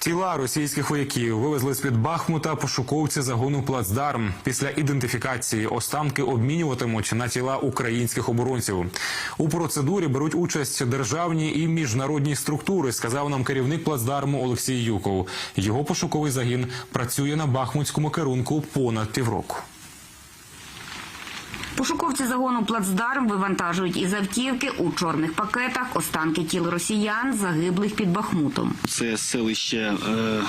Тіла російських вояків вивезли з під Бахмута пошуковці загону Плацдарм. Після ідентифікації останки обмінюватимуть на тіла українських оборонців. У процедурі беруть участь державні і міжнародні структури. Сказав нам керівник плацдарму Олексій Юков. Його пошуковий загін працює на бахмутському керунку понад півроку. Пошуковці загону плацдарм вивантажують із автівки у чорних пакетах останки тіл росіян, загиблих під Бахмутом. Це селище е,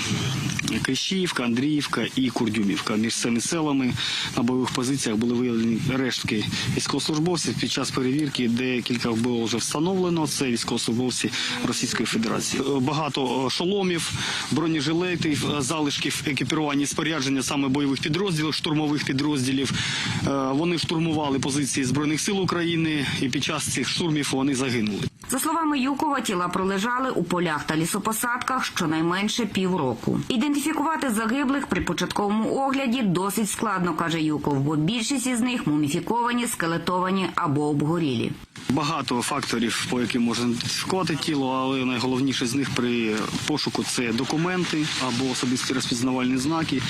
Андріївка і Курдюмівка. Між цими селами на бойових позиціях були виявлені рештки військовослужбовців. Під час перевірки декілька було вже встановлено. Це військовослужбовці Російської Федерації. Е, Багато е, шоломів, бронежилетів, е, залишків екіпірування і спорядження саме бойових підрозділів, штурмових підрозділів. Вони штурмували позиції збройних сил України, і під час цих штурмів вони загинули. За словами Юкова, тіла пролежали у полях та лісопосадках щонайменше півроку. Ідентифікувати загиблих при початковому огляді досить складно, каже Юков, бо більшість із них муміфіковані, скелетовані або обгорілі. Багато факторів, по яким можна ідентифікувати тіло, але найголовніше з них при пошуку це документи або особисті розпізнавальні знаки.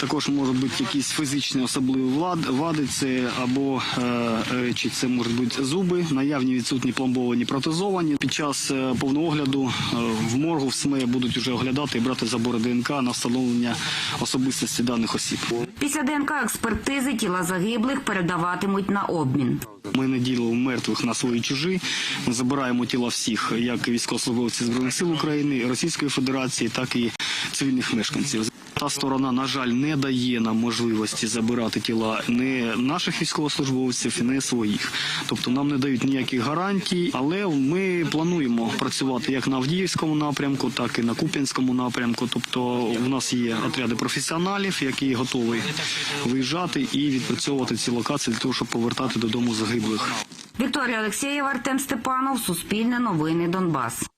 Також можуть бути якісь фізичні особливі вади, це або е, чи це можуть бути зуби, наявні відсутні пломбовані, протезовані. Під час е, повного огляду е, в моргу в СМЕ будуть вже оглядати і брати забори ДНК на встановлення особистості даних осіб. Після ДНК експертизи тіла загиблих передаватимуть на обмін. Ми не ділимо мертвих на свої чужі. Ми забираємо тіла всіх, як військовослужбовців збройних сил України, Російської Федерації, так і цивільних мешканців. Та сторона, на жаль, не дає нам можливості забирати тіла не наших військовослужбовців, не своїх. Тобто нам не дають ніяких гарантій, але ми плануємо працювати як на Авдіївському напрямку, так і на Куп'янському напрямку. Тобто, у нас є отряди професіоналів, які готові виїжджати і відпрацьовувати ці локації для того, щоб повертати додому загиблих. Вікторія Олексєєва, Артем Степанов, Суспільне новини Донбас.